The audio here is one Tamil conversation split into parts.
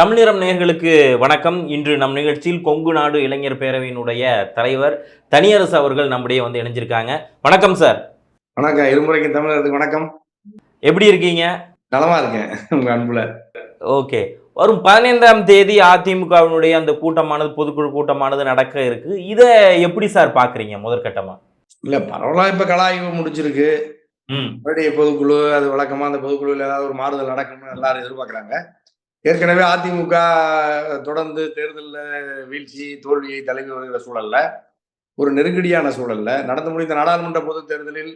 தமிழிரம் நேயர்களுக்கு வணக்கம். இன்று நம் நிகழ்ச்சியில் கொங்கு நாடு இளைஞர் பேரவையினுடைய தலைவர் தனியரசு அவர்கள் நம்முடைய வந்து இணைஞ்சிருக்காங்க. வணக்கம் சார். வணக்கம். இருமுறைக்கு தமிழருக்கு வணக்கம். எப்படி இருக்கீங்க? நலமா இருக்கேன். உங்க அன்புல. ஓகே. வரும் பதினைந்தாம் தேதி அதிமுகவினுடைய அந்த கூட்டமானது பொதுக்குழு கூட்டமானது நடக்க இருக்கு. இதை எப்படி சார் பாக்குறீங்க முதற்கட்டமா? இல்ல பரவாயில்ல. இப்ப கலாய்வு முடிச்சிருக்கு மறுபடியும் பொதுக்குழு அது வழக்கமா அந்த பொதுக்குழுல ஏதாவது ஒரு மாறுதல் நடக்கணும்னு எல்லாரும் எதிர்பார்க்கறாங்க. ஏற்கனவே அதிமுக தொடர்ந்து தேர்தலில் வீழ்ச்சி தோல்வியை தலைமை வருகிற சூழல்ல ஒரு நெருக்கடியான சூழல்ல நடந்து முடிந்த நாடாளுமன்ற பொது தேர்தலில்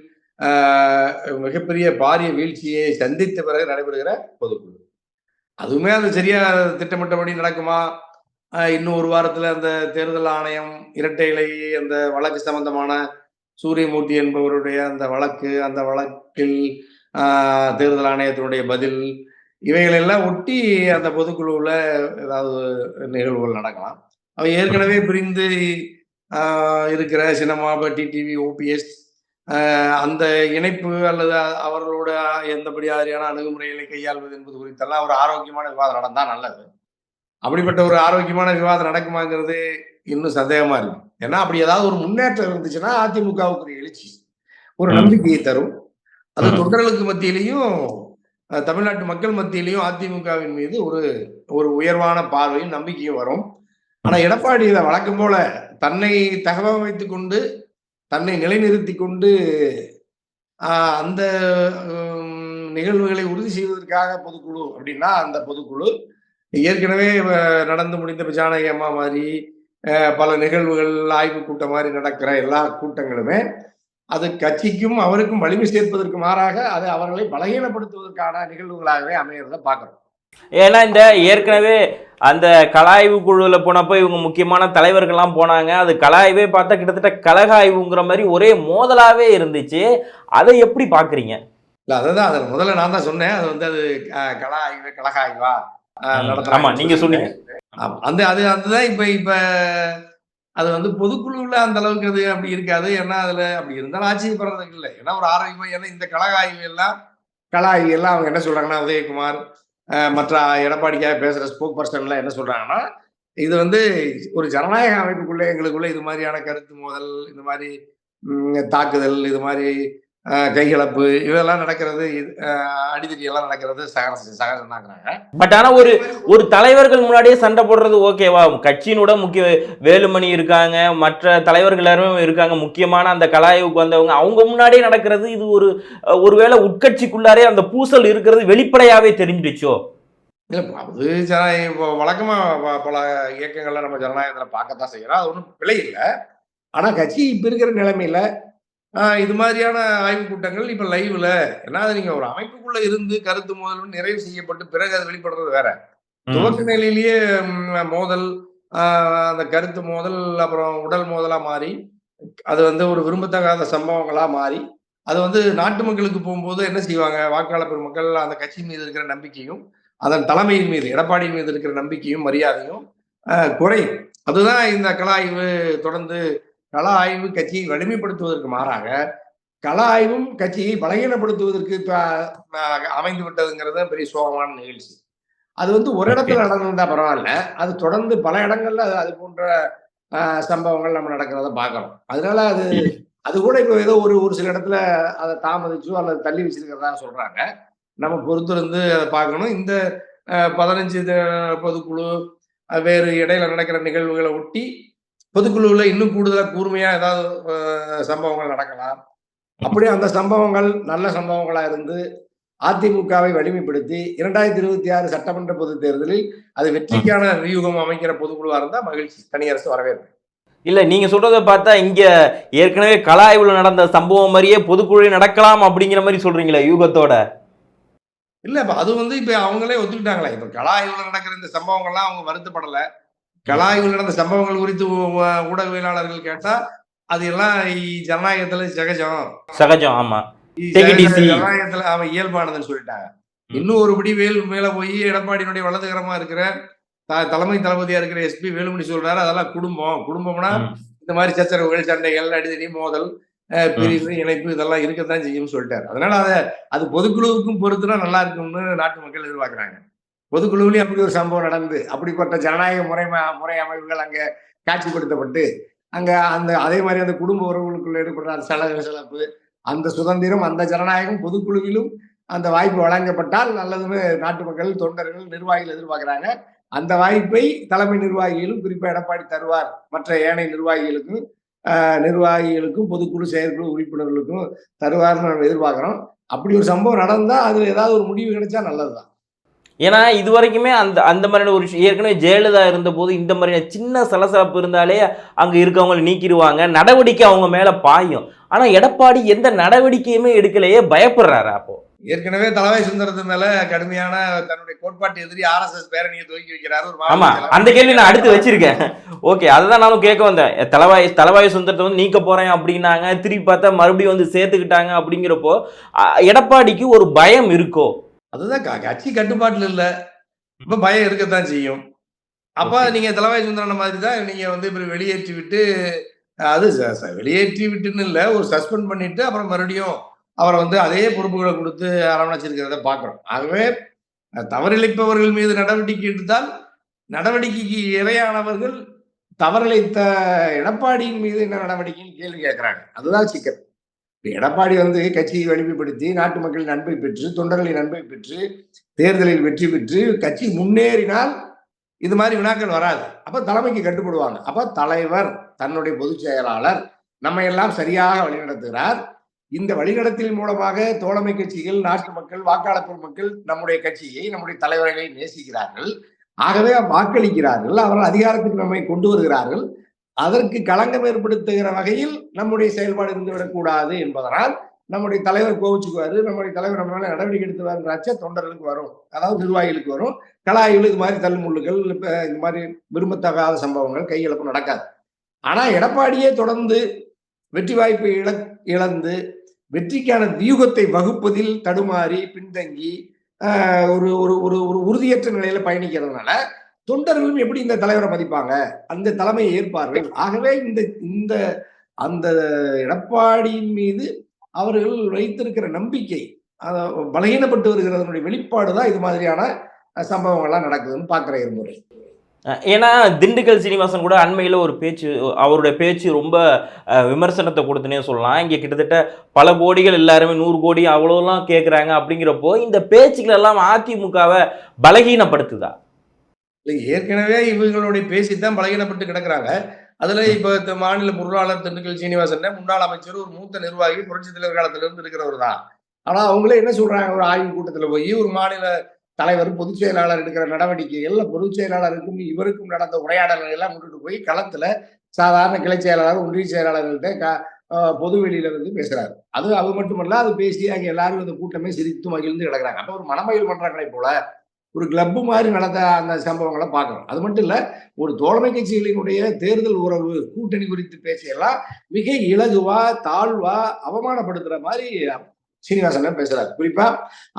மிகப்பெரிய பாரிய வீழ்ச்சியை சந்தித்த பிறகு நடைபெறுகிற பொதுக்குழு. அதுவுமே அது சரியா திட்டமிட்டபடி நடக்குமா? இன்னும் ஒரு வாரத்துல அந்த தேர்தல் ஆணையம் இரட்டை இலை அந்த வழக்கு சம்பந்தமான சூரியமூர்த்தி என்பவருடைய அந்த வழக்கு அந்த வழக்கில் தேர்தல் ஆணையத்தினுடைய பதில் இவைகள் எல்லாம் ஒட்டி அந்த பொதுக்குழுவில் ஏதாவது நிகழ்வுகள் நடக்கலாம் அவை ஏற்கனவே பிரிந்து இருக்கிற சினிமா டிடிவி ஓபிஎஸ் அந்த இணைப்பு அல்லது அவர்களோட எந்தபடி மாதிரியான அணுகுமுறைகளை கையாள்வது என்பது குறித்தெல்லாம் ஒரு ஆரோக்கியமான விவாதம் நடந்தால் நல்லது அப்படிப்பட்ட ஒரு ஆரோக்கியமான விவாதம் நடக்குமாங்கிறது இன்னும் சந்தேகமா இருக்கு ஏன்னா அப்படி ஏதாவது ஒரு முன்னேற்றம் இருந்துச்சுன்னா அதிமுகவுக்கு ஒரு எழுச்சி ஒரு. நம்பிக்கையை தரும் அது. தொண்டர்களுக்கு மத்தியிலையும் தமிழ்நாட்டு மக்கள் மத்தியிலையும் அதிமுகவின் மீது ஒரு ஒரு உயர்வான பார்வையும் நம்பிக்கையும் வரும். ஆனா எடப்பாடி இதை வழக்கம் போல தன்னை தகவமைத்துக் கொண்டு தன்னை நிலைநிறுத்தி கொண்டு அந்த நிகழ்வுகளை உறுதி செய்வதற்காக பொதுக்குழு அப்படின்னா அந்த பொதுக்குழு ஏற்கனவே நடந்து முடிந்த ஜானகி அம்மா மாதிரி பல நிகழ்வுகள் ஆய்வு கூட்டம் மாதிரி நடக்கிற எல்லா கூட்டங்களுமே அது கட்சிக்கும் அவருக்கும் வலிமை சேர்ப்பதற்கு மாறாக அது அவர்களை பலகீனப்படுத்துவதற்கான நிகழ்வுகளாகவே அமையறத பார்க்கிறோம். ஏன்னா இந்த ஏற்கனவே அந்த கலாய்வு குழுவில் போனப்போ இவங்க முக்கியமான தலைவர்கள்லாம் போனாங்க. அது கலாய்வே பார்த்தா கிட்டத்தட்ட கலகாய்வுங்கிற மாதிரி ஒரே மோதலாவே இருந்துச்சு. அதை எப்படி பாக்குறீங்க இல்ல அதுதான் அது முதல்ல நான் தான் சொன்னேன். அது வந்து அது கலா ஆய்வு கழக ஆய்வா அஹ், ம், நடத்துறாங்கன்னு ஆமா நீங்க சொன்னீங்க. அந்த அது அதுதான் இப்ப இப்ப அது வந்து பொதுக்குழுவில் அந்த அளவுக்கு அது அப்படி இருக்காது. ஏன்னா அதில் அப்படி இருந்தாலும் ஆச்சரியப்படுறதுக்கு இல்லை. ஏன்னா ஒரு ஆரோக்கியமாக ஏன்னா இந்த கழக ஆய்வு எல்லாம் கள எல்லாம் அவங்க என்ன சொல்கிறாங்கன்னா உதயகுமார் மற்ற எடப்பாடிக்காக பேசுகிற ஸ்போக் பர்சன்லாம் என்ன சொல்கிறாங்கன்னா இது வந்து ஒரு ஜனநாயக அமைப்புக்குள்ளே எங்களுக்குள்ள இது மாதிரியான கருத்து மோதல் இந்த மாதிரி தாக்குதல் இது மாதிரி கைகலப்பு இதெல்லாம் நடக்கிறது அடிதடி எல்லாம் நடக்கிறது சக சகஜம் தாங்கிறாங்க பட் ஆனா ஒரு ஒரு தலைவர்கள் முன்னாடியே சண்டை போடுறது ஓகேவா கட்சியினோட முக்கிய வேலுமணி இருக்காங்க மற்ற தலைவர்கள் எல்லாரும் இருக்காங்க. முக்கியமான அந்த கலாய்வுக்கு வந்தவங்க அவங்க முன்னாடியே நடக்கிறது இது ஒரு ஒருவேளை உட்கட்சிக்குள்ளாரே அந்த பூசல் இருக்கிறது வெளிப்படையாவே தெரிஞ்சிடுச்சோ? இல்ல அது ஜன இப்போ வழக்கமா ப- பல இயக்கங்கள்ல நம்ம ஜனநாயகத்துல பார்க்கத்தான் செய்யறோம். அது ஒன்றும் பிழை இல்லை. ஆனா கட்சி இப்ப இருக்கிற நிலைமையில இது மாதிரியான ஆய்வுக் கூட்டங்கள் இப்ப லைவ்ல ஏன்னா அது நீங்க ஒரு அமைப்புக்குள்ள இருந்து கருத்து மோதல் நிறைவு செய்யப்பட்டு பிறகு அது வெளிப்படுறது வேற. துவக்க நிலையிலேயே மோதல் அந்த கருத்து மோதல் அப்புறம் உடல் மோதலா மாறி அது வந்து ஒரு விரும்பத்தகாத சம்பவங்களா மாறி அது வந்து நாட்டு மக்களுக்கு போகும்போது என்ன செய்வாங்க? வாக்காளர் பெருமக்கள் அந்த கட்சி மீது இருக்கிற நம்பிக்கையும் அதன் தலைமையின் மீது எடப்பாடியின் மீது இருக்கிற நம்பிக்கையும் மரியாதையும் ஆஹ், குறையும். அதுதான் இந்த கள ஆய்வு தொடர்ந்து கள ஆய்வு கட்சியை வலிமைப்படுத்துவதற்கு மாறாக கள ஆய்வும் கட்சியை பலகீனப்படுத்துவதற்கு அமைந்து விட்டதுங்கிறது பெரிய சோகமான நிகழ்ச்சி. அது வந்து ஒரு இடத்துல நடந்திருந்தா பரவாயில்ல. அது தொடர்ந்து பல இடங்கள்ல அது- அது போன்ற சம்பவங்கள் நம்ம நடக்கிறத பார்க்கிறோம். அதனால அது அது கூட இப்போ ஏதோ ஒரு ஒரு சில இடத்துல அதை தாமதிச்சோ அல்லது தள்ளி வச்சிருக்கிறதா சொல்றாங்க. நம்ம பொறுத்திருந்து அதை பார்க்கணும். இந்த பதினஞ்சு பொதுக்குழு வேறு இடையில நடக்கிற நிகழ்வுகளை ஒட்டி பொதுக்குழுவில் இன்னும் கூடுதலா கூர்மையா ஏதாவது சம்பவங்கள் நடக்கலாம். அப்படியே அந்த சம்பவங்கள் நல்ல சம்பவங்களா இருந்து அதிமுகவை வலிமைப்படுத்தி இரண்டாயிரத்தி இருபத்தி ஆறு சட்டமன்ற பொதுத் தேர்தலில் அது வெற்றிக்கான வியூகம் அமைக்கிற பொதுக்குழுவா இருந்தா மகிழ்ச்சி. தனியரசு வரவேற்பு. இல்ல நீங்க சொல்றத பார்த்தா இங்க ஏற்கனவே கலாய்வுல நடந்த சம்பவம் மாதிரியே பொதுக்குழு நடக்கலாம் அப்படிங்கிற மாதிரி சொல்றீங்களா யூகத்தோட? இல்ல இப்ப அது வந்து இப்ப அவங்களே ஒத்துக்கிட்டாங்களே. இப்ப கலாய்வுல நடக்கிற இந்த சம்பவங்கள்லாம் அவங்க வருத்தப்படல. கலாய்வுல நடந்த சம்பவங்கள் குறித்து ஊடகவியலாளர்கள் கேட்டா அது எல்லாம் ஜனநாயகத்துல சகஜம். சகஜம் ஆமா. ஜனநாயகத்துல அவன் இயல்பானதுன்னு சொல்லிட்டாங்க. இன்னும் ஒரு படி வேல் மேல போய் எடப்பாடியினுடைய வலதுகரமா இருக்கிற தலைமை தளபதியா இருக்கிற எஸ்பி வேலுமணி சொல்றாரு அதெல்லாம் குடும்பம். குடும்பம்னா. இந்த மாதிரி சச்சரவுகள் சண்டைகள் அடிதடி மோதல் பிரிவு இணைப்பு இதெல்லாம் இருக்கத்தான் செய்யும்னு சொல்லிட்டாரு. அதனால அதை அது பொதுக்குழுவுக்கும் பொறுத்துனா நல்லா இருக்கும்னு நாட்டு மக்கள் எதிர்பார்க்கறாங்க. பொதுக்குழுவிலேயே அப்படி ஒரு சம்பவம் நடந்து அப்படிப்பட்ட ஜனநாயக முறை முறை அமைப்புகள் அங்கே காட்சிப்படுத்தப்பட்டு அங்கே அந்த அதே மாதிரி அந்த குடும்ப உறவுகளுக்குள்ள ஏற்படுற அந்த சலக அந்த சுதந்திரம் அந்த ஜனநாயகம் பொதுக்குழுவிலும் அந்த வாய்ப்பு வழங்கப்பட்டால் நல்லதுன்னு நாட்டு மக்கள் தொண்டர்கள் நிர்வாகிகள் எதிர்பார்க்குறாங்க. அந்த வாய்ப்பை தலைமை நிர்வாகிகளும் குறிப்பாக எடப்பாடி தருவார். மற்ற ஏனைய நிர்வாகிகளுக்கும் நிர்வாகிகளுக்கும் பொதுக்குழு செயற்குழு உறுப்பினர்களுக்கும் தருவார்னு நம்ம எதிர்பார்க்குறோம். அப்படி ஒரு சம்பவம் நடந்தால் அதில் ஏதாவது ஒரு முடிவு கிடைச்சா நல்லதுதான். ஏன்னா இது வரைக்குமே அந்த அந்த மாதிரியான ஒரு விஷயம் ஏற்கனவே ஜெயலலிதா இருந்தபோது இந்த மாதிரியான சின்ன சலசலப்பு இருந்தாலே அங்கே இருக்கவங்களை நீக்கிடுவாங்க நடவடிக்கை அவங்க மேலே பாயும். ஆனால் எடப்பாடி எந்த நடவடிக்கையுமே எடுக்கலையே பயப்படுறாரு அப்போ. ஏற்கனவே தலைவாய் சுந்தரத்து மேல கடுமையான தன்னுடைய கோட்பாட்டு எதிரி ஆர்எஸ்எஸ் பேரணியை துவக்கி வைக்கிறாரு ஒரு ஆமா அந்த கேள்வி நான் அடுத்து வச்சிருக்கேன். ஓகே அதுதான் நானும் கேட்க வந்தேன். தலைவாய் தலைவாய் சுந்தரத்தை வந்து நீக்க போறேன் அப்படின்னாங்க திருப்பி பார்த்தா மறுபடியும் வந்து சேர்த்துக்கிட்டாங்க அப்படிங்கிறப்போ எடப்பாடிக்கு ஒரு பயம் இருக்கோ? அதுதான் க- கட்சி கட்டுப்பாட்டுல இல்ல. இப்ப பயம் இருக்கத்தான் செய்யும். அப்ப Okay. நீங்க தலைவாய் சுந்தரன மாதிரி தான் நீங்க வந்து இப்படி வெளியேற்றி விட்டு அது வெளியேற்றி விட்டுன்னு இல்ல ஒரு சஸ்பெண்ட் பண்ணிட்டு அப்புறம் மறுபடியும் அவரை வந்து அதே பொறுப்புகளை கொடுத்து அரவணைச்சிருக்கிறத பாக்குறோம் ஆகவே தவறிழைப்பவர்கள் மீது நடவடிக்கை எடுத்தால் நடவடிக்கைக்கு இரையானவர்கள் தவறிழைத்த எடப்பாடியின் மீது என்ன நடவடிக்கைன்னு கேள்வி கேட்கிறாங்க. அதுதான் சிக்கல். எடப்பாடி வந்து கட்சியை வலிமைப்படுத்தி நாட்டு மக்களின் நன்மை பெற்று தொண்டர்களின் நன்மை பெற்று தேர்தலில் வெற்றி பெற்று கட்சி முன்னேறினால் இது மாதிரி வினாக்கள் வராது. அப்ப தலைமைக்கு கட்டுப்படுவாங்க. அப்ப தலைவர் தன்னுடைய பொதுச் செயலாளர் நம்ம எல்லாம் சரியாக வழிநடத்துகிறார். இந்த வழிநடத்தலின் மூலமாக தோழமை கட்சிகள் நாட்டு மக்கள் வாக்காளர் மக்கள் நம்முடைய கட்சியை நம்முடைய தலைவர்களை நேசிக்கிறார்கள். ஆகவே வாக்களிக்கிறார்கள். அவர்கள் அதிகாரத்துக்கு நம்மை கொண்டு வருகிறார்கள். அதற்கு களங்கம் ஏற்படுத்துகிற வகையில் நம்முடைய செயல்பாடு இருந்துவிடக் கூடாது என்பதனால் நம்முடைய தலைவர் கோவிச்சுக்குவாரு நம்முடைய தலைவர் நம்ம நடவடிக்கை எடுத்துவாருன்ற அச்ச தொண்டர்களுக்கு வரும். அதாவது நிர்வாகிகளுக்கு வரும். கலாய்கள் இது மாதிரி தள்ளுமுள்ளுகள் இப்போ இந்த மாதிரி விரும்பத்தகாத சம்பவங்கள் கையிழப்பு நடக்காது. ஆனா எடப்பாடியே தொடர்ந்து வெற்றி வாய்ப்பை இழ இழந்து வெற்றிக்கான வியூகத்தை வகுப்பதில் தடுமாறி பின்தங்கி ஒரு ஒரு ஒரு ஒரு உறுதியற்ற நிலையில பயணிக்கிறதுனால தொண்டர்களும் எப்படி இந்த தலைவரை மதிப்பாங்க? அந்த தலைமையை ஏற்பார்கள். ஆகவே இந்த இந்த அந்த எடப்பாடியின் மீது அவர்கள் வைத்திருக்கிற நம்பிக்கை பலகீனப்பட்டு வருகிறதனுடைய வெளிப்பாடு தான் இது மாதிரியான சம்பவங்கள்லாம் நடக்குதுன்னு பார்க்குற இருமுறை. ஏன்னா திண்டுக்கல் சீனிவாசன் கூட அண்மையில் ஒரு பேச்சு அவருடைய பேச்சு ரொம்ப விமர்சனத்தை கொடுத்துனே சொல்லலாம். இங்கே கிட்டத்தட்ட பல கோடிகள் எல்லாருமே நூறு கோடி அவ்வளோலாம் கேட்குறாங்க அப்படிங்கிறப்போ இந்த பேச்சுக்கள் எல்லாம் அதிமுகவை பலகீனப்படுத்துதா? இல்லை ஏற்கனவே இவங்களுடைய பேசித்தான் பலகீனப்பட்டு கிடக்குறாங்க. அதுல இப்ப இந்த மாநில பொருளாளர் திண்டுக்கல் சீனிவாசன் முன்னாள் அமைச்சர் ஒரு மூத்த நிர்வாகி புரட்சி தலைவர் காலத்துல இருந்து இருக்கிறவர் தான். ஆனா அவங்களே என்ன சொல்றாங்க ஒரு ஆய்வு கூட்டத்துல போய் ஒரு மாநில தலைவர் பொதுச் செயலாளர் எடுக்கிற நடவடிக்கைகள்ல பொதுச் செயலாளருக்கும் இவருக்கும் நடந்த உரையாடல்களை எல்லாம் கொண்டுட்டு போய் களத்துல சாதாரண கிளை செயலாளர் ஒன்றிய செயலாளர்கள்ட்ட க- பொது வெளியில வந்து பேசுறாரு. அது அது மட்டுமல்ல அது பேசி அங்க எல்லாரும் இந்த கூட்டமே சிரித்து மகிழ்ந்து கிடக்குறாங்க. அப்ப ஒரு மனமகிழ் பண்றாங்களே போல ஒரு கிளப்பு மாதிரி நடந்த அந்த சம்பவங்களை பார்க்கிறோம் அது மட்டும் இல்ல ஒரு தோழமை கட்சிகளினுடைய தேர்தல் உறவு கூட்டணி குறித்து பேசியெல்லாம் மிக இலகுவா தாழ்வா அவமானப்படுத்துற மாதிரி சீனிவாசன் பேசுறாரு. குறிப்பா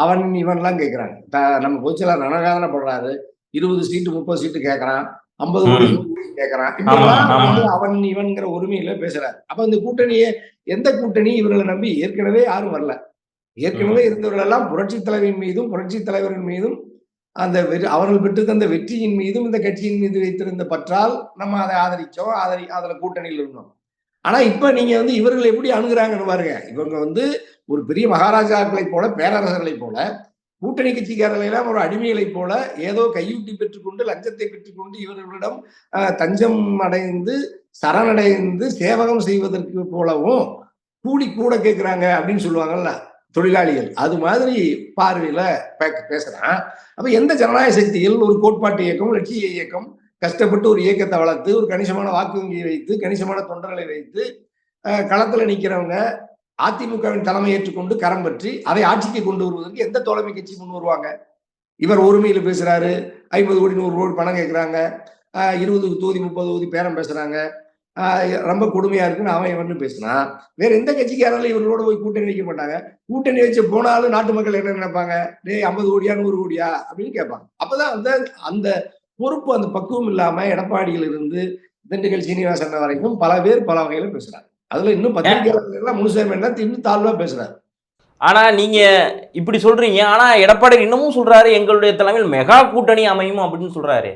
அவன் இவன்லாம் கேட்கிறாங்க நம்ம பொதுச்செயலாளர் நனகாதன படுறாரு. இருபது சீட்டு முப்பது சீட்டு கேட்கறான் ஐம்பது கோடி கேட்கறான் அவன் இவன்கிற உரிமையில பேசுறாரு. அப்ப இந்த கூட்டணியை எந்த கூட்டணி இவர்களை நம்பி ஏற்கனவே யாரும் வரல. ஏற்கனவே இருந்தவர்கள் எல்லாம் புரட்சி தலைவியின் மீதும் புரட்சி தலைவரின் மீதும் அந்த வெற்றி அவர்கள் பெற்று தந்த வெற்றியின் மீதும் இந்த கட்சியின் மீது வைத்திருந்த பற்றால் நம்ம அதை ஆதரிச்சோம் ஆதரி அதில் கூட்டணியில் இருந்தோம். ஆனா இப்ப நீங்க வந்து இவர்கள் எப்படி அணுகிறாங்கன்னு பாருங்க. இவங்க வந்து ஒரு பெரிய மகாராஜாக்களைப் போல பேரரசர்களைப் போல கூட்டணி கட்சிக்காரர்களை எல்லாம் ஒரு அடிமைகளைப் போல ஏதோ கையூட்டி பெற்றுக்கொண்டு லஞ்சத்தை பெற்றுக்கொண்டு இவர்களிடம் தஞ்சம் அடைந்து சரணடைந்து சேவகம் செய்வதற்கு போலவும் கூலி கூட கேட்கிறாங்க அப்படின்னு சொல்லுவாங்கல்ல. தொழிலாளிகள். அது மாதிரி பார்வையில பேசுறான். அப்ப எந்த ஜனநாயக சக்தியில் ஒரு கோட்பாட்டு இயக்கம் லட்சிய இயக்கம் கஷ்டப்பட்டு ஒரு இயக்கத்தை வளர்த்து ஒரு கணிசமான வாக்கு வங்கியை வைத்து கணிசமான தொண்டர்களை வைத்து களத்துல நிக்கிறவங்க அதிமுகவின் தலைமை ஏற்றுக்கொண்டு கரம் பற்றி அதை ஆட்சிக்கு கொண்டு வருவதற்கு எந்த தோழமை கட்சி முன் வருவாங்க? இவர் ஒருமையில பேசுறாரு ஐம்பது கோடி நூறு கோடி பணம் கேட்கிறாங்க இருபது தொகுதி முப்பது தொகுதி பேரம் பேசுறாங்க. ரொம்ப கொடுமையா இருக்குன்னு அவன் இவன் பேசினான் வேற எந்த கட்சிக்காரங்களும் இவர்களோட போய் கூட்டணி வைக்க மாட்டாங்க. கூட்டணி வச்சு போனாலும் நாட்டு மக்கள் என்ன நினைப்பாங்க? டேய் ஐம்பது கோடியா நூறு கோடியா? அப்படின்னு கேட்பாங்க. அப்பதான் அந்த அந்த பொறுப்பு அந்த பக்குவம் இல்லாம எடப்பாடியிலிருந்து திண்டுக்கல் சீனிவாசன் வரைக்கும் பல பேர் பல வகையில பேசுறாங்க. அதுல இன்னும் பத்திரிகையாளர்கள் முனுசாமி என்ன இன்னும் தாழ்வா பேசுறாரு. ஆனா நீங்க இப்படி சொல்றீங்க. ஆனா எடப்பாடி இன்னமும் சொல்றாரு எங்களுடைய தலைமையில் மெகா கூட்டணி அமையும் அப்படின்னு சொல்றாரு.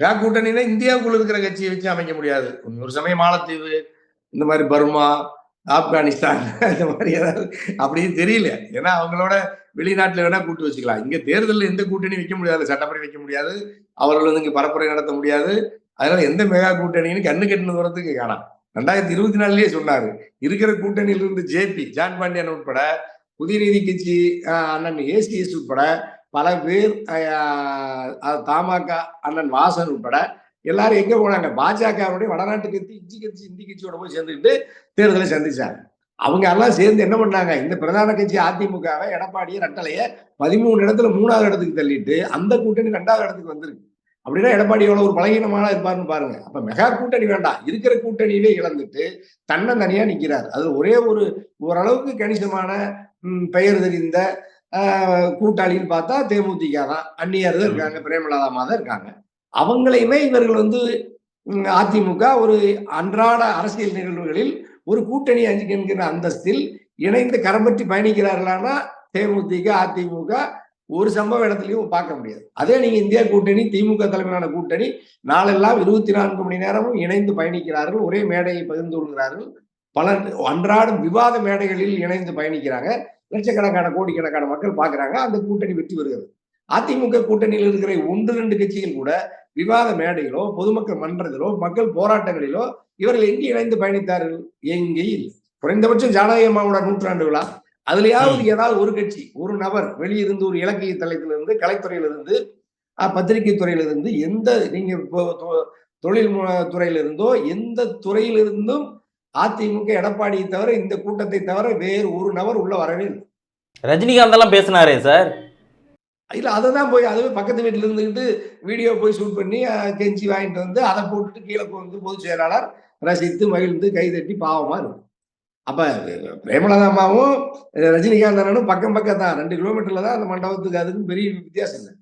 மெகா கூட்டணினா இந்தியாவுக்குள்ள இருக்கிற கட்சியை வச்சு அமைக்க முடியாது. ஒரு சமயம் மாலத்தீவு இந்த மாதிரி பர்மா ஆப்கானிஸ்தான் இந்த மாதிரி ஏதாவது அப்படின்னு தெரியல. ஏன்னா அவங்களோட வெளிநாட்டில் வேணா கூட்டு வச்சுக்கலாம். இங்க தேர்தலில் எந்த கூட்டணி வைக்க முடியாது சட்டப்படி வைக்க முடியாது. அவர்கள் வந்து இங்கே பரப்புரை நடத்த முடியாது. அதனால எந்த மெகா கூட்டணின்னு கண்ணு கட்டின தூரத்துக்கு காணாம். ரெண்டாயிரத்தி இருபத்தி நாலுலயே சொன்னாரு. இருக்கிற கூட்டணியிலிருந்து ஜேபி ஜான் பாண்டியன் உட்பட புதிய நீதி கட்சி அண்ணன் ஏசிஎஸ் உட்பட பல பேர் தமாக அண்ணன் வாசன் உட்பட எல்லாரும் எங்க போனாங்க? பாஜகவுடைய வடநாட்டு கட்சி இஞ்சி கட்சி இந்தி கட்சியோட போய் சேர்ந்துக்கிட்டு தேர்தலை சந்திச்சாங்க. அவங்க எல்லாம் சேர்ந்து என்ன பண்ணாங்க? இந்த பிரதான கட்சி அதிமுகவை எடப்பாடியை ரெட்டலைய பதிமூணு இடத்துல மூணாவது இடத்துக்கு தள்ளிட்டு அந்த கூட்டணி ரெண்டாவது இடத்துக்கு வந்திருக்கு. அப்படின்னா எடப்பாடி எவ்வளவு ஒரு பலகீனமான இருப்பார்னு பாருங்க. அப்ப மெகா கூட்டணி வேண்டாம். இருக்கிற கூட்டணியிலே இழந்துட்டு தன்னை தனியா நிற்கிறார் அது ஒரே ஒரு ஓரளவுக்கு கணிசமான பெயர் தெரிந்த கூட்டாளின்னு பார்த்தா தேமுதிக தான் அந்நியர் தான் இருக்காங்க பிரேமலதாமா தான் இருக்காங்க. அவங்களையுமே இவர்கள் வந்து அதிமுக ஒரு அன்றாட அரசியல் நிகழ்வுகளில் ஒரு கூட்டணி அஞ்சு என்கிற அந்தஸ்தில் இணைந்து கரம்பற்றி பயணிக்கிறார்களானா தேமுதிக அதிமுக ஒரு சம்பவ இடத்துலையும் பார்க்க முடியாது. அதே நீங்க இந்தியா கூட்டணி திமுக தலைமையிலான கூட்டணி நாளெல்லாம் இருபத்தி நான்கு மணி நேரமும் இணைந்து பயணிக்கிறார்கள். ஒரே மேடையை பகிர்ந்து கொள்கிறார்கள். பல அன்றாடம் விவாத மேடைகளில் இணைந்து பயணிக்கிறாங்க. லட்சக்கணக்கான கோடிக்கணக்கான மக்கள் பார்க்கறாங்க. அந்த கூட்டணி வெற்றி பெறுகிறது. அதிமுக கூட்டணியில் இருக்கிற ஒன்று ரெண்டு கட்சிகள் கூட விவாத மேடையிலோ பொதுமக்கள் மன்றத்திலோ மக்கள் போராட்டங்களிலோ இவர்கள் எங்கே இணைந்து பயணித்தார்கள்? எங்கேயும் இல்லை. குறைந்தபட்சம் ஜனநாயகமாவோட நூற்றாண்டு விழா அதுலயாவது ஏதாவது ஒரு கட்சி ஒரு நபர் வெளியிருந்து ஒரு இலக்கிய தளத்திலிருந்து கலைத்துறையிலிருந்து பத்திரிகை துறையிலிருந்து எந்த நீங்க தொழில் துறையிலிருந்தோ எந்த துறையிலிருந்தும் அதிமுக எடப்பாடியை தவிர இந்த கூட்டத்தை தவிர வேறு ஒரு நபர் உள்ள வரவே இல்லை. ரஜினிகாந்த் எல்லாம் பேசினாரே சார். இல்ல அதை தான் போய் அதுவே பக்கத்து வீட்டுல இருந்துக்கிட்டு வீடியோ போய் ஷூட் பண்ணி கெஞ்சி வாங்கிட்டு வந்து அதை போட்டுட்டு கீழே வந்து பொதுச் செயலாளர் ரசித்து மகிழ்ந்து கைதட்டி பாவமா இருக்கும் அப்ப பிரேமலதா அம்மாவும் ரஜினிகாந்த் அண்ணனும் பக்கம் பக்கம் தான் ரெண்டு கிலோமீட்டர்ல தான் அந்த மண்டபத்துக்கு அதுக்கும் பெரிய வித்தியாசம் இல்லை.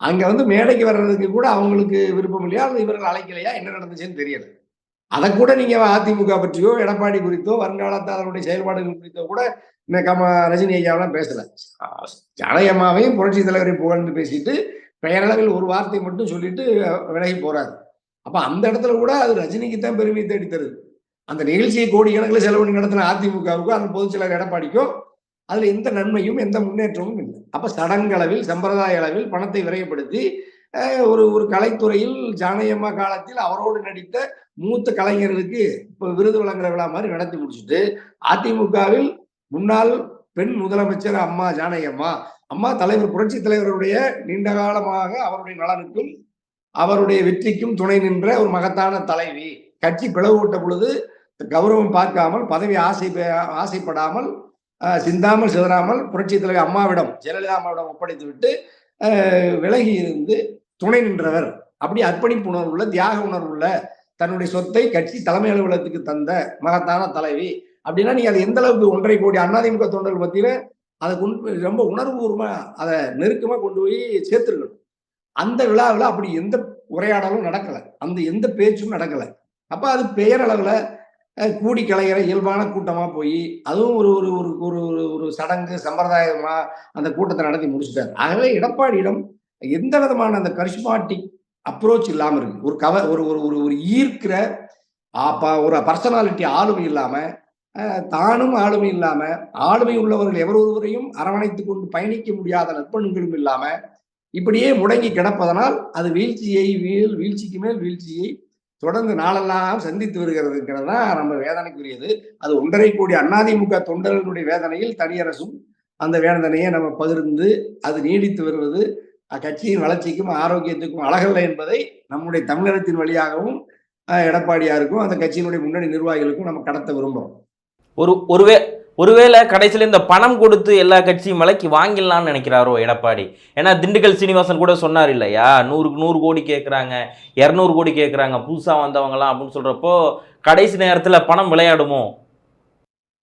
அங்க வந்து மேடைக்கு வர்றதுக்கு கூட அவங்களுக்கு விருப்பம் இல்லையா? இவர்கள் அழைக்கலையா? என்ன நடந்துச்சுன்னு தெரியல. அதை கூட நீங்க அதிமுக பற்றியோ எடப்பாடி குறித்தோ வருங்காலத்தில் அதனுடைய செயல்பாடுகள் குறித்தோ கூட இந்த கம ரஜினி ஐயாவெல்லாம் பேசல. ஜானகம்மாவையும் புரட்சி தலைவரை புகழ்ந்து பேசிட்டு பெயரளவில் ஒரு வார்த்தை மட்டும் சொல்லிட்டு விலகி போறாரு. அப்ப அந்த இடத்துல கூட அது ரஜினிக்கு தான் பெருமை தேடி தருது அந்த நிகழ்ச்சியை கோடிக்கணக்கில் செலவு பண்ணி நடத்தின அதிமுகவுக்கோ அந்த பொதுச் செயலர் எடப்பாடிக்கோ அதுல எந்த நன்மையும் எந்த முன்னேற்றமும் இல்லை. அப்ப சடங்களவில் சம்பிரதாய அளவில் பணத்தை விரைவுபடுத்தி ஒரு ஒரு கலைத்துறையில் ஜானகியம்மா காலத்தில் அவரோடு நடித்த மூத்த கலைஞர்களுக்கு இப்போ விருது வழங்குற விழா மாதிரி நடத்தி முடிச்சுட்டு அதிமுகவில் முன்னாள் பெண் முதலமைச்சர் அம்மா ஜானகி அம்மா அம்மா தலைவர் புரட்சி தலைவருடைய நீண்ட காலமாக அவருடைய நலனுக்கும் அவருடைய வெற்றிக்கும் துணை நின்ற ஒரு மகத்தான தலைவி. கட்சி பிளவுபட்ட பொழுது கௌரவம் பார்க்காமல் பதவி ஆசை ஆசைப்படாமல் சிந்தாமல் சிதறாமல் புரட்சி தலைவர் அம்மாவிடம் ஜெயலலிதா அம்மாவிடம் ஒப்படைத்து விட்டு விலகி இருந்து துணை நின்றவர். அப்படி அர்ப்பணிப்பு உணர்வுள்ள தியாக உணர்வுள்ள தன்னுடைய சொத்தை கட்சி தலைமை அலுவலகத்துக்கு தந்த மகத்தான தலைவி. அப்படின்னா நீங்க அது எந்த அளவுக்கு ஒன்றரை கோடி அதிமுக தொண்டர்கள் மத்தியில அதை கொண்டு ரொம்ப உணர்வுபூர்வமா அதை நெருக்கமா கொண்டு போய் சேர்த்துருக்கணும். அந்த விழாவில் அப்படி எந்த உரையாடலும் நடக்கல. அந்த எந்த பேச்சும் நடக்கல. அப்ப அது பெயரளவில் கூடி கலைகிற இயல்பான கூட்டமாக போய் அதுவும் ஒரு ஒரு ஒரு ஒரு ஒரு- ஒரு சடங்கு சம்பிரதாயமாக அந்த கூட்டத்தை நடத்தி முடிச்சுட்டார். ஆகவே எடப்பாடியிடம் எந்த விதமான அந்த கரிஷ்மாட்டிக் அப்ரோச் இல்லாமல் இருக்கு. ஒரு கவ ஒரு ஒரு ஒரு ஒரு ஈர்க்கிற ஆப்பா ஒரு பர்சனாலிட்டி ஆளுமை இல்லாமல் தானும் ஆளுமை இல்லாம ஆளுமை உள்ளவர்கள் எவர் ஒருவரையும் அரவணைத்து கொண்டு பயணிக்க முடியாத நற்பண்புகளும் இல்லாம இப்படியே முடங்கி கிடப்பதனால் அது வீழ்ச்சியை வீழ் வீழ்ச்சிக்கு மேல் வீழ்ச்சியை தொடர்ந்து நாளெல்லாம் சந்தித்து வருகிறதுங்கிறது தான் நம்ம வேதனைக்குரியது. அது ஒன்றரை கோடி அதிமுக தொண்டர்களுடைய வேதனையில் தனியரசும் அந்த வேதனையை நம்ம பகிர்ந்து அது நீடித்து வருவது அக்கட்சியின் வளர்ச்சிக்கும் ஆரோக்கியத்துக்கும் அழகல்ல என்பதை நம்முடைய தமிழகத்தின் வழியாகவும் எடப்பாடியாருக்கும் அந்த கட்சியினுடைய முன்னணி நிர்வாகிகளுக்கும் நம்ம கடத்த விரும்புறோம். ஒரு ஒருவே ஒருவேளை கடைசியில் இந்த பணம் கொடுத்து எல்லா கட்சியும் விலைக்கு வாங்கிடலாம்னு நினைக்கிறாரோ எடப்பாடி? ஏன்னா திண்டுக்கல் சீனிவாசன் கூட சொன்னார் இல்லையா நூறுக்கு நூறு கோடி கேட்குறாங்க இரநூறு கோடி கேட்குறாங்க புதுசாக வந்தவங்கலாம் அப்படின்னு சொல்கிறப்போ கடைசி நேரத்தில் பணம் விளையாடுமோ?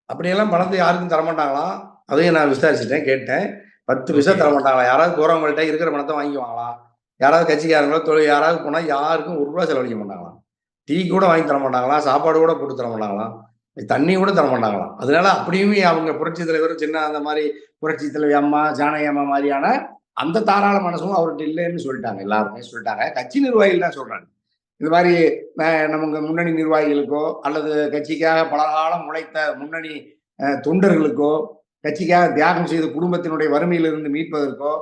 அப்படியெல்லாம் பணத்தை யாருக்கும் தரமாட்டாங்களாம் அதையும் நான் விசாரிச்சுட்டேன் கேட்டேன். பத்து பைசா தரமாட்டாங்களா? யாராவது போறவங்கள்ட்ட இருக்கிற பணத்தை வாங்கிக்குவாங்களா? யாராவது கட்சிக்காரங்களோ தொழில் யாராவது போனால் யாருக்கும் ஒரு ரூபா செலவழிக்க மாட்டாங்களாம் டீ கூட வாங்கி தர மாட்டாங்களா சாப்பாடு கூட போட்டு தர மாட்டாங்களாம் தண்ணி கூட தர மாட்டாங்களாம் அதனால அப்படியுமே அவங்க புரட்சி தலைவர் சின்ன அந்த மாதிரி புரட்சி தலைவி அம்மா ஜானகி அம்மா மாதிரியான அந்த தாராள மனசும் அவர்கிட்ட இல்லைன்னு சொல்லிட்டாங்க. எல்லாருமே சொல்லிட்டாங்க. கட்சி நிர்வாகிகள் தான் சொல்றாங்க. இந்த மாதிரி நமக்கு முன்னணி நிர்வாகிகளுக்கோ அல்லது கட்சிக்காக பல காலம் உழைத்த முன்னணி தொண்டர்களுக்கோ கட்சிக்காக தியாகம் செய்த குடும்பத்தினுடைய வறுமையிலிருந்து மீட்பதற்கோ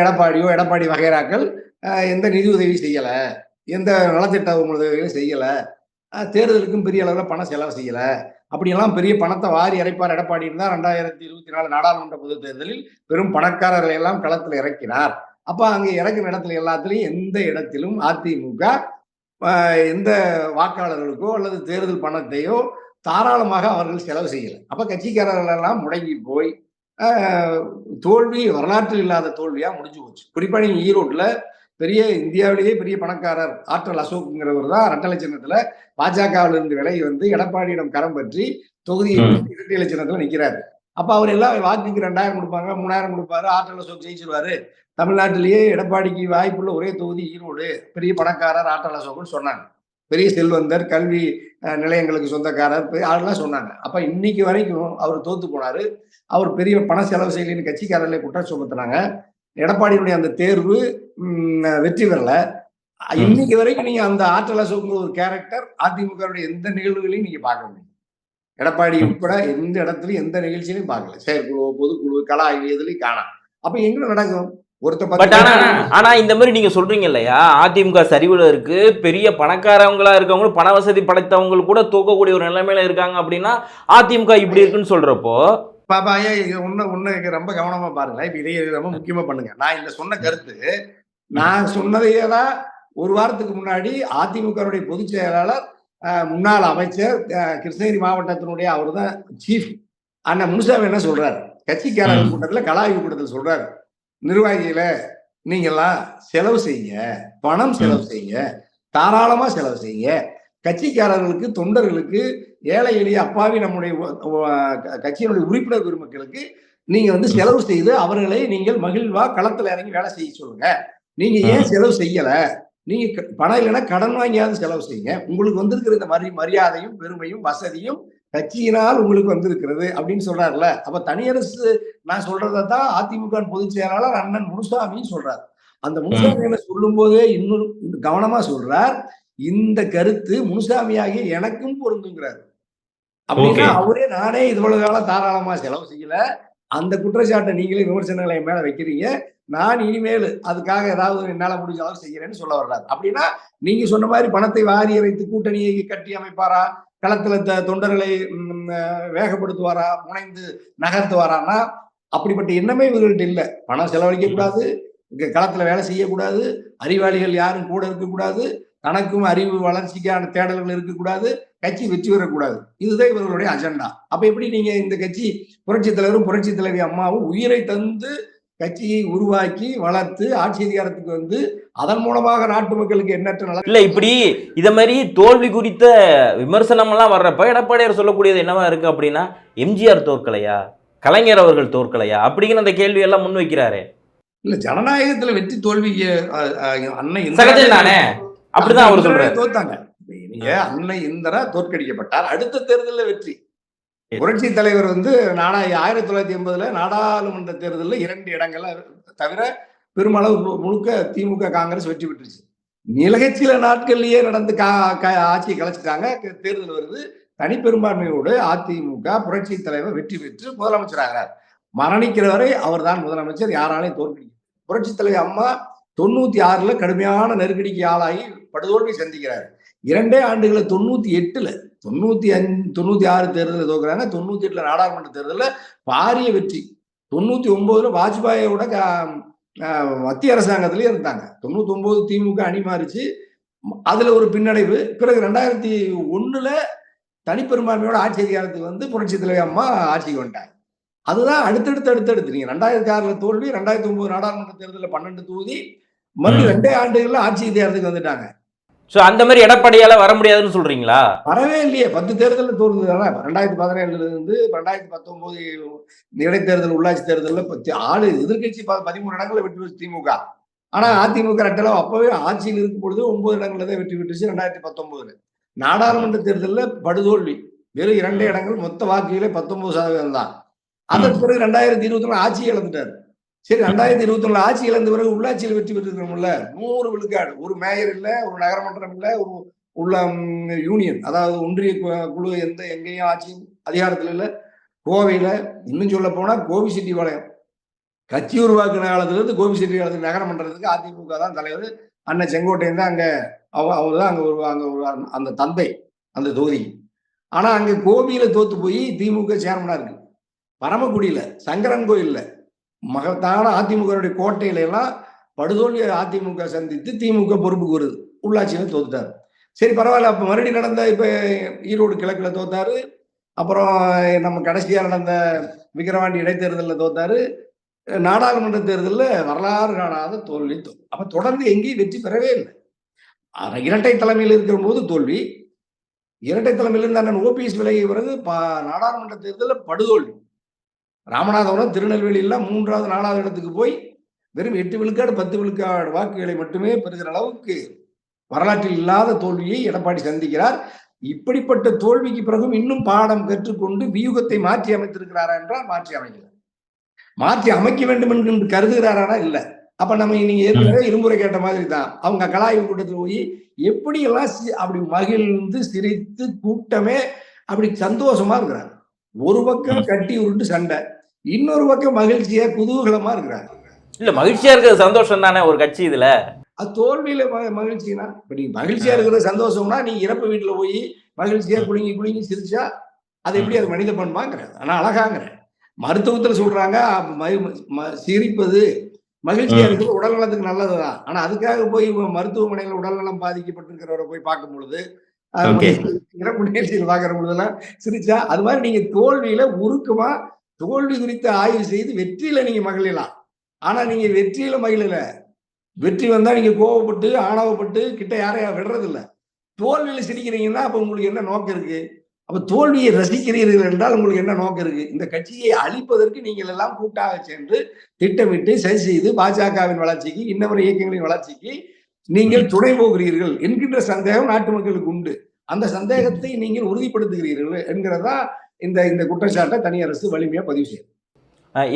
எடப்பாடியோ எடப்பாடி வகைராக்கள் எந்த நிதி உதவி எந்த நலத்திட்ட உதவிகளும் செய்யலை. தேர்தலுக்கும் பெரிய அளவில் பணம் செலவு செய்யலை. அப்படியெல்லாம் பெரிய பணத்தை வாரி இறைப்பார் எடப்பாடி தான் ரெண்டாயிரத்தி இருபத்தி நாலு நாடாளுமன்ற பொது தேர்தலில் பெரும் பணக்காரர்களை எல்லாம் களத்தில் இறக்கினார். அப்போ அங்கே இறக்கும் இடத்துல எல்லாத்துலேயும் எந்த இடத்திலும் அதிமுக எந்த வாக்காளர்களுக்கோ அல்லது தேர்தல் பணத்தையோ தாராளமாக அவர்கள் செலவு செய்யல. அப்ப கட்சிக்காரர்கள் எல்லாம் முடங்கி போய் ஆஹ், தோல்வி வரலாற்றில் இல்லாத தோல்வியா முடிஞ்சு போச்சு. குறிப்பா நீங்க ஈரோட்ல பெரிய இந்தியாவிலேயே பெரிய பணக்காரர் ஆற்றல் அசோக்குங்கிறவர் தான் ரெட்டலை சின்னத்துல பாஜகவில் இருந்து விலகி வந்து எடப்பாடியிடம் கரம் பற்றி தொகுதியை. இரட்டை சின்னத்துல நிக்கிறாரு. அப்ப அவர் எல்லாம் வாக்குக்கு ரெண்டாயிரம் கொடுப்பாங்க மூணாயிரம் கொடுப்பாரு ஆற்றல் அசோக் ஜெயிச்சிருவாரு. தமிழ்நாட்டிலேயே எடப்பாடிக்கு வாய்ப்புள்ள ஒரே தொகுதி ஈரோடு. பெரிய பணக்காரர் ஆற்றல் அசோக்னு சொன்னாங்க. பெரிய செல்வந்தர் கல்வி நிலையங்களுக்கு சொந்தக்காரர் ஆளுலாம் சொன்னாங்க. அப்ப இன்னைக்கு வரைக்கும் அவர் தோத்து போனாரு. அவர் பெரிய பண செலவு செய்யலைன்னு கட்சிக்காரர்களை குற்றம் சுமத்துனாங்க எடப்பாடியினுடைய அந்த தேர்வு வெற்றி பெறல. இன்னைக்கு வரைக்கும் நீங்க அந்த ஆற்றல் அசோக்குங்கிற ஒரு கேரக்டர் அதிமுகவுடைய எந்த நிகழ்வுகளையும் நீங்க பார்க்க முடியும் எடப்பாடி உட்பட எந்த இடத்துலயும் எந்த நிகழ்ச்சியிலையும் பார்க்கல. செயற்குழு பொதுக்குழு கலா இதுலயும் காணாம். அப்ப எங்க நடக்கும்? பட் ஆனா ஆனா இந்த மாதிரி நீங்க சொல்றீங்க இல்லையா அதிமுக சரிவுல இருக்கு பெரிய பணக்காரவங்களா இருக்கவங்க பண வசதி படைத்தவங்க கூட தூக்கக்கூடிய ஒரு நிலைமையில இருக்காங்க அப்படின்னா அதிமுக இப்படி இருக்குன்னு சொல்றப்போ? பாப்பா ஐயா இது ஒண்ணு ஒண்ணு ரொம்ப கவனமா பாருங்க. இப்ப இதையே ரொம்ப முக்கியமா பண்ணுங்க. நான் இந்த சொன்ன கருத்து நான் சொன்னதையே தான் ஒரு வாரத்துக்கு முன்னாடி அதிமுகவுடைய பொதுச் செயலாளர் முன்னாள் அமைச்சர் கிருஷ்ணகிரி மாவட்டத்தினுடைய அவர் தான் சீஃப் அண்ணன் முனுசாமி என்ன சொல்றாரு? கட்சிக்காரர்கள். கூட்டத்துல கலாய்வு கூட்டத்தில் சொல்றாரு. நிர்வாகிகள நீங்கெல்லாம் செலவு செய்யுங்க. பணம் செலவு செய்யுங்க. தாராளமா செலவு செய்யுங்க. கட்சிக்காரர்களுக்கு தொண்டர்களுக்கு ஏழை எளிய அப்பாவி நம்முடைய கட்சியினுடைய உறுப்பினர் பெருமக்களுக்கு நீங்க வந்து செலவு செய்து அவர்களை நீங்கள் மகிழ்வா களத்துல இறங்கி வேலை செய்ய சொல்லுங்க. நீங்க ஏன் செலவு செய்யல? நீங்க பணம் இல்லைன்னா கடன் வாங்கியாவது செலவு செய்யுங்க. உங்களுக்கு வந்திருக்கிற இந்த மரி மரியாதையும் பெருமையும் வசதியும் கட்சியினால் உங்களுக்கு வந்திருக்கிறது அப்படின்னு சொல்றாருல்ல. அப்ப தனியரசு நான் சொல்றதை தான் அதிமுக பொதுச் செயலாளர் அண்ணன் முனுசாமி சொல்றாரு. அந்த முனுசாமி என்ன சொல்லும் போதே இன்னொரு கவனமா சொல்றார். இந்த கருத்து முனுசாமியாகிய எனக்கும் பொருந்துங்கிறார். அப்படின்னா. அவரே நானே இவ்வளவு காலம் தாராளமா செலவு செய்யல. அந்த குற்றச்சாட்டை நீங்களே விமர்சனங்களை மேல வைக்கிறீங்க. நான் இனிமேல் அதுக்காக ஏதாவது என்னால முடிஞ்ச அளவு செய்யறேன்னு சொல்ல வர்றாரு. அப்படின்னா நீங்க சொன்ன மாதிரி பணத்தை வாரி இறைத்து கூட்டணியை கட்டி அமைப்பாரா? களத்துல த- தொண்டர்களை வேகப்படுத்துவாரா முனைந்து நகர்த்துவாரான்னா அப்படிப்பட்ட எண்ணமே இவர்கள்ட்ட இல்லை. பணம் செலவழிக்க கூடாது இங்க களத்துல வேலை செய்யக்கூடாது அறிவாளிகள் யாரும் கூட இருக்கக்கூடாது தனக்கும் அறிவு வளர்ச்சிக்கான தேடல்கள் இருக்கக்கூடாது கட்சி வெற்றி பெறக்கூடாது. இதுதான் இவர்களுடைய அஜெண்டா. அப்ப எப்படி நீங்க இந்த கட்சி புரட்சி தலைவரும் புரட்சி தலைவி அம்மாவும் உயிரை தந்து கட்சியை உருவாக்கி வளர்த்து ஆட்சி அதிகாரத்துக்கு வந்து அதன் மூலமாக நாட்டு மக்களுக்கு எண்ணற்ற இல்ல இப்படி இத மாதிரி தோல்வி குறித்த விமர்சனம் எல்லாம் வர்றப்ப எடப்பாடியார் சொல்லக்கூடியது என்னவா இருக்கு அப்படின்னா எம்ஜிஆர் தோற்கலையா? கலைஞர் அவர்கள் தோற்கலையா? அப்படிங்கிற அந்த கேள்வி எல்லாம் முன்வைக்கிறாரு. இல்ல ஜனநாயகத்துல வெற்றி இந்திரா சகஜம் தானே? அப்படிதான் அவர் சொல்றாரு. தோத்தாங்க. நீங்க அன்னை இந்திரா தோற்கடிக்கப்பட்டார். அடுத்த தேர்தலில் வெற்றி. புரட்சி தலைவர் வந்து நாடா ஆயிரத்தி தொள்ளாயிரத்தி எண்பதுல நாடாளுமன்ற தேர்தலில் இரண்டு இடங்கள்ல தவிர பெருமளவு முழுக்க திமுக காங்கிரஸ் வெற்றி பெற்றுச்சு. மிளக சில நாட்கள்லயே நடந்து கா ஆட்சியை கலைச்சிட்டாங்க. தேர்தல் வருது. தனிப்பெரும்பான்மையோடு அதிமுக புரட்சி தலைவர் வெற்றி பெற்று முதலமைச்சராகிறார் மரணிக்கிற வரை அவர் தான் முதலமைச்சர். யாராலையும் தோற்கடிக்க புரட்சி தலைவர் அம்மா தொண்ணூத்தி ஆறுல கடுமையான நெருக்கடிக்கு ஆளாகி படுதோல்வி சந்திக்கிறார். இரண்டே ஆண்டுகளை தொண்ணூத்தி எட்டுல தொண்ணூத்தி அஞ்சு தொண்ணூத்தி ஆறு தேர்தலில் தோக்குறாங்க. தொண்ணூத்தி எட்டுல நாடாளுமன்ற தேர்தலில் பாரிய வெற்றி. தொண்ணூத்தி ஒன்பதுல வாஜ்பாயோட மத்திய அரசாங்கத்திலேயே இருந்தாங்க. தொண்ணூத்தி ஒன்பது திமுக அணி மாறிச்சு. அதுல ஒரு பின்னடைவு. பிறகு ரெண்டாயிரத்தி ஒண்ணுல தனிப்பெரும்பான்மையோட ஆட்சி அதிகாரத்துக்கு வந்து புரட்சி தலைவர் அம்மா ஆட்சிக்கு வந்துட்டாங்க. அதுதான் அடுத்தடுத்து அடுத்தடுத்து. நீங்க ரெண்டாயிரத்தி ஆறுல தோல்வி ரெண்டாயிரத்தி ஒன்பது நாடாளுமன்ற தேர்தலில் பன்னெண்டு தொகுதி. மறுபடியும். ரெண்டே ஆண்டுகள்ல ஆட்சி அதிகாரத்துக்கு வந்துட்டாங்க. சோ அந்த மாதிரி எடப்பாடியால வர முடியாதுன்னு சொல்றீங்களா? வரவே இல்லையே. பத்து தேர்தலில் தோல்வி ரெண்டாயிரத்தி பதினேழுல இருந்து ரெண்டாயிரத்தி பத்தொன்பது இடைத்தேர்தல் உள்ளாட்சி தேர்தலில் ஆளு எதிர்கட்சி ப- பதிமூணு இடங்களில் வெற்றி பெற்று திமுக. ஆனா அதிமுக ரெட்டலம் அப்பவே ஆட்சியில் இருக்கும் பொழுது ஒன்பது இடங்களில் தான் வெற்றி பெற்றுச்சு ரெண்டாயிரத்தி பத்தொன்பதுல. நாடாளுமன்ற தேர்தலில் படுதோல்வி. வெறும் இரண்டே இடங்கள் மொத்த வாக்குகளே பத்தொன்பது சதவீதம் தான் அதற்கு பிறகு ரெண்டாயிரத்தி இருபத்தி ஒண்ணு ஆட்சி இழந்துட்டாரு. சரி ரெண்டாயிரத்தி இருபத்தி ஒண்ணுல ஆட்சி இழந்த பிறகு உள்ளாட்சியில் வெற்றி பெற்றிருக்கிறோம்ல. நூறு விழுக்காடு. ஒரு மேயர் இல்ல ஒரு நகரமன்றம் இல்ல ஒரு உள்ள யூனியன் அதாவது ஒன்றிய கு- குழு எந்த எங்கேயும் ஆட்சி அதிகாரத்துல இல்ல. கோவையில இன்னும் சொல்ல போனா கோபிச்செட்டிப்பாளையம் கட்சி உருவாக்குன காலத்துல இருந்து கோபிச்செட்டிப்பாளையத்துக்கு நகரமன்றத்துக்கு அதிமுக தான் தலைவர். அண்ணன் செங்கோட்டையன் தான் அங்க அவ அவர் தான் அங்க ஒரு அங்க ஒரு அந்த தந்தை அந்த தொகுதி. ஆனா அங்க கோபியில தோத்து போய் திமுக சேர்மனா இருக்கு. பரமக்குடியில சங்கரன் கோயில்ல மகத்தான அதிமுகவுடைய கோட்டையில எல்லாம் படுதோல்வி அதிமுக சந்தித்து திமுக பொறுப்புக்கு வருது உள்ளாட்சியில தோத்துட்டார். சரி பரவாயில்ல. அப்ப மறுபடியும் நடந்த இப்ப ஈரோடு கிழக்குல தோத்தாரு. அப்புறம் நம்ம கடைசியா நடந்த விக்கிரவாண்டி இடைத்தேர்தலில் தோத்தாரு. நாடாளுமன்ற தேர்தலில் வரலாறு காணாத தோல்வி அப்போ அப்ப தொடர்ந்து எங்கேயும் வெற்றி பெறவே இல்லை. இரட்டை தலைமையில் இருக்கிற போது தோல்வி. இரட்டை தலைமையில் இருந்த அண்ணன் ஓபிஎஸ் விலகிய பிறகு பா- நாடாளுமன்ற தேர்தலில் படுதோல்வி. ராமநாதபுரம் திருநெல்வேலியெல்லாம் மூன்றாவது நாலாவது இடத்துக்கு போய் வெறும் எட்டு விழுக்காடு பத்து விழுக்காடு வாக்குகளை மட்டுமே பெறுகிற அளவுக்கு வரலாற்றில் இல்லாத தோல்வியை எடப்பாடி சந்திக்கிறார். இப்படிப்பட்ட தோல்விக்கு பிறகும் இன்னும் பாடம் கற்றுக்கொண்டு வியூகத்தை மாற்றி அமைத்திருக்கிறாரா என்றால் மாற்றி அமைக்கல. மாற்றி அமைக்க வேண்டும் என்று கருதுகிறாரா இல்ல. அப்ப நம்ம நீங்க ஏற்கனவே இருமுறை கேட்ட மாதிரி தான். அவங்க கலாய்வு கூட்டத்தில் போய் எப்படி எல்லாம் சி- அப்படி மகிழ்ந்து சிரித்து கூட்டமே அப்படி சந்தோஷமா இருக்கிறாங்க. ஒரு பக்கம் கட்டி உருண்டு சண்டை இன்னொரு பக்கம் மகிழ்ச்சியா குதூகலமா இருக்கிறாங்க இல்ல மகிழ்ச்சியா இருக்கிறது சந்தோஷம் தானே ஒரு கட்சி இதுல? அது தோல்வியில மகிழ்ச்சினா இப்ப நீங்க மகிழ்ச்சியா இருக்கிறது சந்தோஷம்னா நீங்க இறப்பு வீட்டுல போய் மகிழ்ச்சியா குலுங்கி குலுங்கி சிரிச்சா அது எப்படி அது மனித பண்பாங்கிற ஆனா அழகாங்கிற. மருத்துவத்துல சொல்றாங்க சிரிப்பது மகிழ்ச்சியா. இருக்கிறது உடல் நலத்துக்கு நல்லதுதான். ஆனா அதுக்காக போய் மருத்துவமனையில உடல் நலம் பாதிக்கப்பட்டிருக்கிறவரை போய் பார்க்கும் பொழுது பார்க்கிற பொழுதெல்லாம் சிரிச்சா அது மாதிரி நீங்க தோல்வியில உருக்கமா தோல்வி குறித்து ஆய்வு செய்து வெற்றியில நீங்க மகிழலாம். ஆனா நீங்க வெற்றியில மகிழல. வெற்றி வந்தா நீங்க கோவப்பட்டு ஆணவப்பட்டு கிட்ட யாரையா விடுறது இல்ல தோல்வியில சிரிக்கிறீங்கன்னா அப்ப உங்களுக்கு என்ன நோக்கம் இருக்கு? அப்ப தோல்வியை ரசிக்கிறீர்கள் என்றால் உங்களுக்கு என்ன நோக்கம் இருக்கு? இந்த கட்சியை அழிப்பதற்கு நீங்கள் எல்லாம் கூட்டாக சென்று திட்டமிட்டு சரி செய்து பாஜகவின் வளர்ச்சிக்கு இன்னவர இயக்கங்களின் வளர்ச்சிக்கு நீங்கள் துணை போகிறீர்கள் என்கின்ற சந்தேகம் நாட்டு மக்களுக்கு உண்டு. அந்த சந்தேகத்தை நீங்கள் உறுதிப்படுத்துகிறீர்கள் என்கிறதா இந்த இந்த குற்றச்சாட்டை தனி அரசு வலிமையா பதிவு செய்யும்.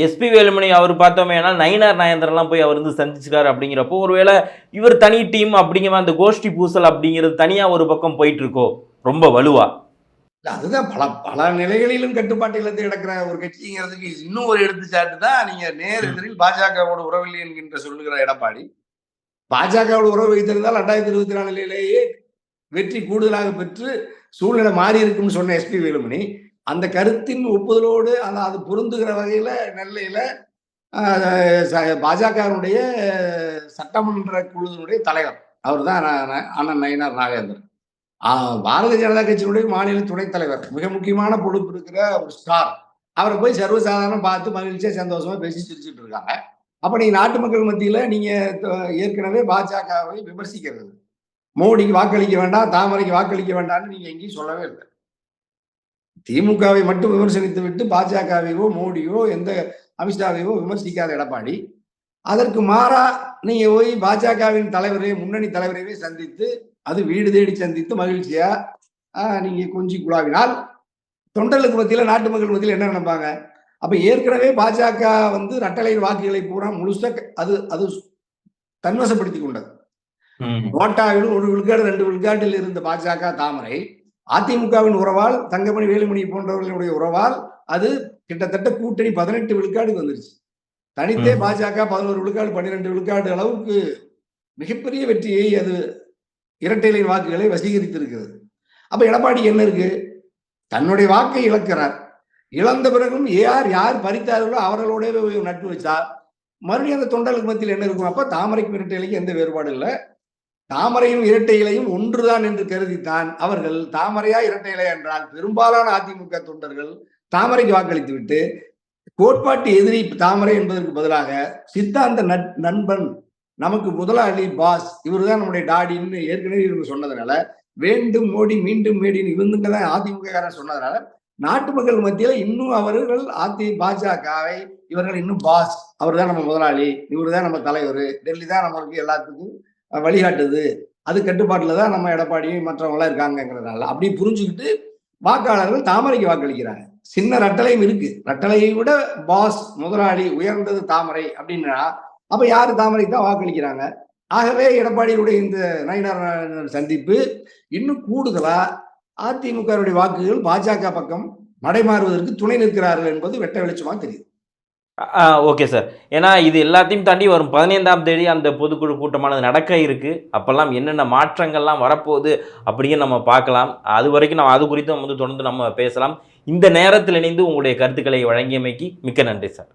எஸ்பி வேலுமணி அவர் பார்த்தோமேனா நயினார் நாயந்திரம்லாம் போய் அவர் வந்து சந்திச்சிருக்காரு அப்படிங்கிறப்போ ஒருவேளை இவர் தனி டீம் அப்படிங்கிற அந்த கோஷ்டி பூசல் அப்படிங்கிறது தனியா ஒரு பக்கம் போயிட்டு இருக்கோ ரொம்ப வலுவா? அதுதான் பல பல நிலைகளிலும் கட்டுப்பாட்டு இழந்து கிடக்கிற ஒரு கட்சிங்கிறதுக்கு இன்னும் ஒரு எடுத்துச்சாட்டு தான் நீங்க நேர் எதிரில் பாஜகவோட உறவில்லை என்கின்ற சொல்லுகிற எடப்பாடி. பாஜகவோட உறவு வைத்திருந்தால் ரெண்டாயிரத்தி இருபத்தி நாலுலேயே வெற்றி கூடுதலாக பெற்று சூழ்நிலை மாறி இருக்கும்னு சொன்ன எஸ்பி வேலுமணி. அந்த கருத்தின் ஒப்புதலோடு அந்த அது பொருந்துகிற வகையில் நெல்லையில் பாஜகவினுடைய சட்டமன்ற குழுவினுடைய தலைவர். அவர் தான் அண்ணன் நயினார் நாகேந்திரன். பாரதிய ஜனதா கட்சியினுடைய மாநில துணைத் தலைவர். மிக முக்கியமான பொறுப்பு இருக்கிற ஒரு ஸ்டார். அவரை போய் சர்வசாதாரணம் பார்த்து மகிழ்ச்சியாக சந்தோஷமா பேசி சிரிச்சுட்டு இருக்காங்க. அப்போ நீங்கள் நாட்டு மக்கள் மத்தியில் நீங்கள் ஏற்கனவே பாஜகவை விமர்சிக்கிறது. மோடிக்கு வாக்களிக்க வேண்டாம் தாமரைக்கு வாக்களிக்க வேண்டாம்னு நீங்கள் எங்கேயும் சொல்லவே இல்லை. திமுகவை மட்டும் விமர்சனித்து விட்டு பாஜகவையோ மோடியோ எந்த அமித்ஷாவையோ விமர்சிக்காத எடப்பாடி. அதற்கு மாறா நீங்கள் போய் பாஜகவின் தலைவரை முன்னணி தலைவரையே சந்தித்து அது வீடு தேடி சந்தித்து மகிழ்ச்சியாக நீங்கள் கொஞ்சி குழாவினால் தொண்டர்களுக்கு மத்தியில் நாட்டு மக்கள் மத்தியில் என்ன நினைப்பாங்க? அப்ப ஏற்கனவே பாஜக வந்து ரட்டளை வாக்குகளை பூரா முழுசா அது அது தன்வசப்படுத்தி கொண்டது. நோட்டாவில் ஒரு விழுக்காடு ரெண்டு விழுக்காட்டில் இருந்த பாஜக தாமரை அதிமுகவின் உறவால் தங்கமணி வேலுமணி போன்றவர்களுடைய உறவால் அது கிட்டத்தட்ட கூட்டணி பதினெட்டு விழுக்காடுக்கு வந்துருச்சு. தனித்தே. பாஜக பதினோரு விழுக்காடு பன்னிரெண்டு விழுக்காடு அளவுக்கு மிகப்பெரிய வெற்றியை அது இரட்டைலை வாக்குகளை வசீகரித்திருக்கிறது. அப்ப எடப்பாடி என்ன இருக்கு? தன்னுடைய வாக்கை இழக்கிறார். இழந்த பிறகும் யார் யார் பறித்தார்களோ அவர்களோட நட்பு வச்சா மறுபடியும் அந்த தொண்டர்களுக்கு மத்தியில் என்ன இருக்கும்? அப்ப தாமரைக்கும் இரட்டைலைக்கும் எந்த வேறுபாடு இல்லை. தாமரையும் இரட்டை இலையும் ஒன்றுதான் என்று கருதித்தான் அவர்கள். தாமரையா இரட்டை இலை என்றால் பெரும்பாலான அதிமுக தொண்டர்கள் தாமரைக்கு வாக்களித்து விட்டு கோட்பாட்டு எதிரி தாமரை என்பதற்கு பதிலாக சித்தாந்த நட்- நண்பன் நமக்கு முதலாளி பாஸ் இவர் தான் நம்முடைய டாடின்னு ஏற்கனவே இவங்க சொன்னதுனால வேண்டும் மோடி மீண்டும் மேடின்னு இவங்க தான் அதிமுக காரன் சொன்னதுனால நாட்டு மக்கள் மத்தியில இன்னும் அவர்கள் அதி பாஜகவை இவர்கள் இன்னும் பாஸ். அவர் தான் நம்ம முதலாளி இவர் தான் நம்ம தலைவர். டெல்லி தான் நம்மளுக்கு எல்லாத்துக்கும் வழிகாட்டுது. அது கட்டுப்பாட்டில் தான் நம்ம எடப்பாடியும் மற்றவங்களாம் இருக்காங்கங்கிறதுனால. இருக்காங்கிறதுனால அப்படி புரிஞ்சுக்கிட்டு வாக்காளர்கள் தாமரைக்கு வாக்களிக்கிறாங்க. சின்ன ரட்டளையும் இருக்கு. ரட்டலையை விட பாஸ் முதலாளி உயர்ந்தது தாமரை அப்படின்னா அப்ப யாரு தாமரைக்கு தான் வாக்களிக்கிறாங்க? ஆகவே எடப்பாடியுடைய இந்த நயினார் சந்திப்பு இன்னும் கூடுதலா அதிமுகவுடைய வாக்குகள் பாஜக பக்கம் மடைமாறுவதற்கு துணை நிற்கிறார்கள் என்பது வெட்ட வெளிச்சமா தெரியுது. Okay sir. ஏன்னா இது எல்லாத்தையும் தாண்டி வரும் பதினைந்தாம் தேதி அந்த பொதுக்குழு கூட்டமானது நடக்க இருக்கு. அப்பெல்லாம் என்னென்ன மாற்றங்கள்லாம் வரப்போகுது அப்படின்னு நம்ம பார்க்கலாம். அது வரைக்கும் நம்ம அது குறித்து நம்ம வந்து தொடர்ந்து நம்ம பேசலாம். இந்த நேரத்தில் இணைந்து உங்களுடைய கருத்துக்களை வழங்கியமைக்கு மிக்க நன்றி சார்.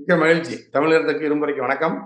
மிக்க மகிழ்ச்சி. தமிழகத்துக்கு இருமுறைக்கு வணக்கம்.